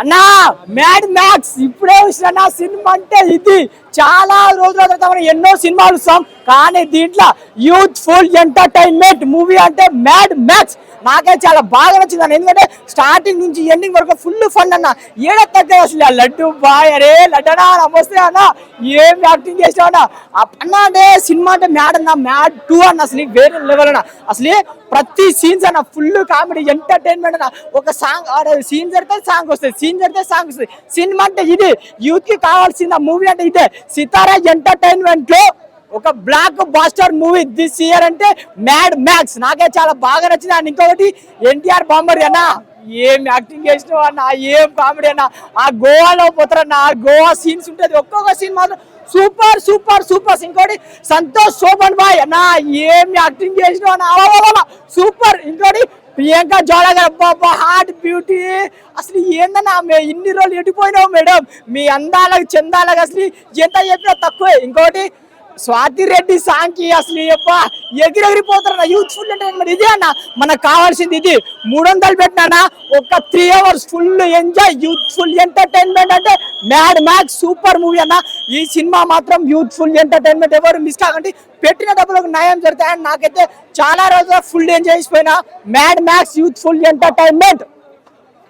అన్నా mad max ఇప్పుడే వచ్చిన సినిమా అంటే ఇది. చాలా రోజుల తర్వాత మనం ఎన్నో సినిమాలు చూస్తాం. కానీ దీంట్లో యూత్ఫుల్ ఎంటర్టైన్మెంట్ మూవీ అంటే మ్యాడ్ మ్యాక్స్ నాకే చాలా బాగా నచ్చింది అన్న ఎందుకంటే స్టార్టింగ్ నుంచి ఎండింగ్ వరకు ఫుల్ ఫన్ అన్న. ఏడ అసలు ఆ లడ్డు? బాయ్ అరే లడ్డనా? నమస్తే అన్న. ఏం యాక్టింగ్ చేసావు అన్న? అన్న అంటే సినిమా అంటే మ్యాడ్ అన్న. మ్యాడ్ టూ అన్న. అసలు వేరే లెవెల్ అన్న. అసలు ప్రతి సీన్స్ అన్న ఫుల్ కామెడీ ఎంటర్టైన్మెంట్ అన్న. ఒక సాంగ్ సీన్ జరిగితే సాంగ్ వస్తుంది. సీన్ జరిగితే సాంగ్ వస్తుంది. సినిమా అంటే ఇది. యూత్కి కావాల్సిన మూవీ అంటే ఇదే. సితారా ఎంటర్టైన్మెంట్లో ఒక blockbuster movie this year అంటే మ్యాడ్ మ్యాక్స్. నాకే చాలా బాగా నచ్చింది. అండ్ ఇంకొకటి ఎన్టీఆర్ బాంబర్ అన్న. ఏం యాక్టింగ్ చేసినావు అన్న? ఏం కామెడీ అన్న? ఆ గోవాలో పోతారన్న ఆ గోవా సీన్స్ ఉంటుంది. ఒక్కొక్క సీన్ మాత్రం సూపర్ సూపర్ సూపర్ ఇంకోటి సంతోష్ శోభన్ బాయ్. అన్న ఏం యాక్టింగ్ చేసినావు అన్న? సూపర్. ఇంకోటి ప్రియాంక జోడా గారు అబ్బా హార్ట్ బ్యూటీ. అసలు ఏందన్నా మే ఇన్ని రోజులు ఎడిపోయినావు మేడం? మీ అందాలకు చందాలకు అసలు ఎంత చెప్పినా తక్కువే. ఇంకోటి స్వాతి రెడ్డి సాంకి అసలు చెప్ప ఎగిరెగిరిపోతారన్న యూత్ఫుల్ ఎంటర్టైన్మెంట్ ఇదే అన్న మనకు కావాల్సింది ఇది. మూడు వందలు పెట్టినా ఒక three hours full enjoy youthful entertainment అంటే మ్యాడ్ మ్యాక్స్ సూపర్ మూవీ అన్న. ఈ సినిమా మాత్రం యూత్ఫుల్ ఎంటర్టైన్మెంట్ ఎవరు మిస్ కాకండి పెట్టిన డబ్బులకు న్యాయం జరుగుతాయని నాకైతే చాలా రోజులు ఫుల్ ఎంజాయ్ చేసిపోయినా మ్యాడ్ మ్యాక్స్ యూత్ఫుల్ ఎంటర్టైన్మెంట్